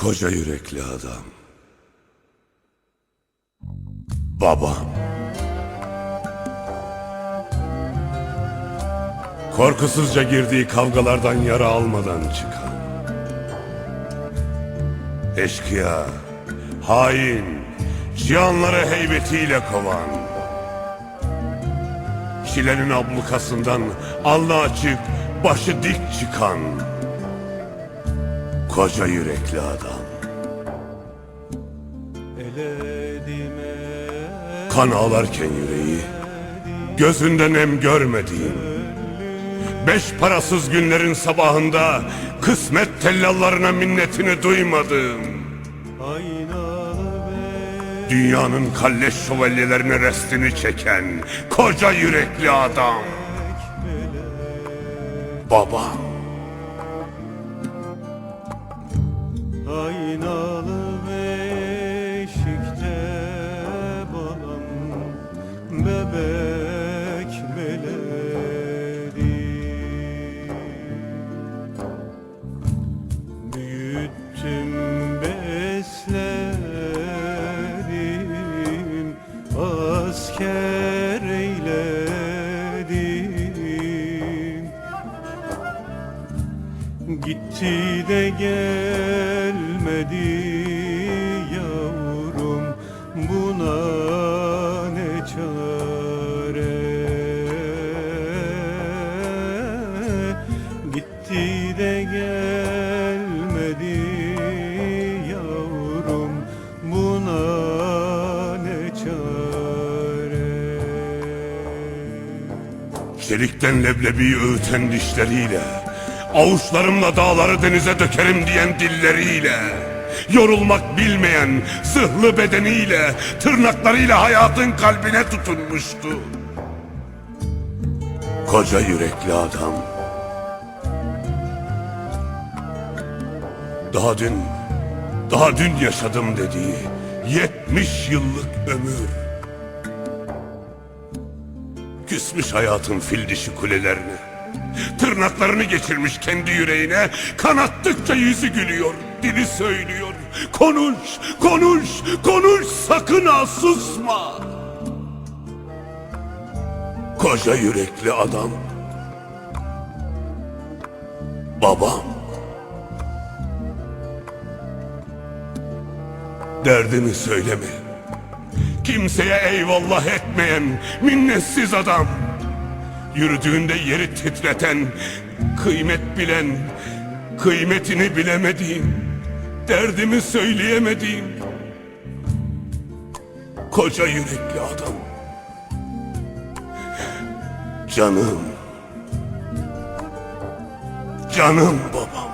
Koca yürekli adam. Babam. Korkusuzca girdiği kavgalardan yara almadan çıkan. Eşkıya, hain, cihanları heybetiyle kovan. Şilenin ablukasından alnı açık, başı dik çıkan. Koca yürekli adam. Kan ağlarken yüreği, gözünde nem görmediğim, beş parasız günlerin sabahında kısmet tellallarına minnetini duymadığım, dünyanın kalleş şövalyelerine restini çeken koca yürekli adam. Babam. Gitti de gelmedi yavrum buna ne çare? Gitti de gelmedi yavrum buna ne çare? Çelikten leblebi öğüten dişleriyle Avuçlarımla dağları denize dökerim diyen dilleriyle Yorulmak bilmeyen zırhlı bedeniyle Tırnaklarıyla hayatın kalbine tutunmuştu. Koca yürekli adam. Daha dün, daha dün yaşadım dediği Yetmiş yıllık ömür. Küsmüş hayatın fil dişi kulelerine Tırnaklarını geçirmiş kendi yüreğine. Kanattıkça yüzü gülüyor Dili söylüyor. Konuş, konuş, konuş Sakın ha susma. Koca yürekli adam. Babam. Derdini söyleme. Kimseye eyvallah etmeyen minnetsiz adam Yürüdüğünde yeri titreten Kıymet bilen Kıymetini bilemediğim Derdimi söyleyemediğim Koca yürekli adam. Canım. Canım babam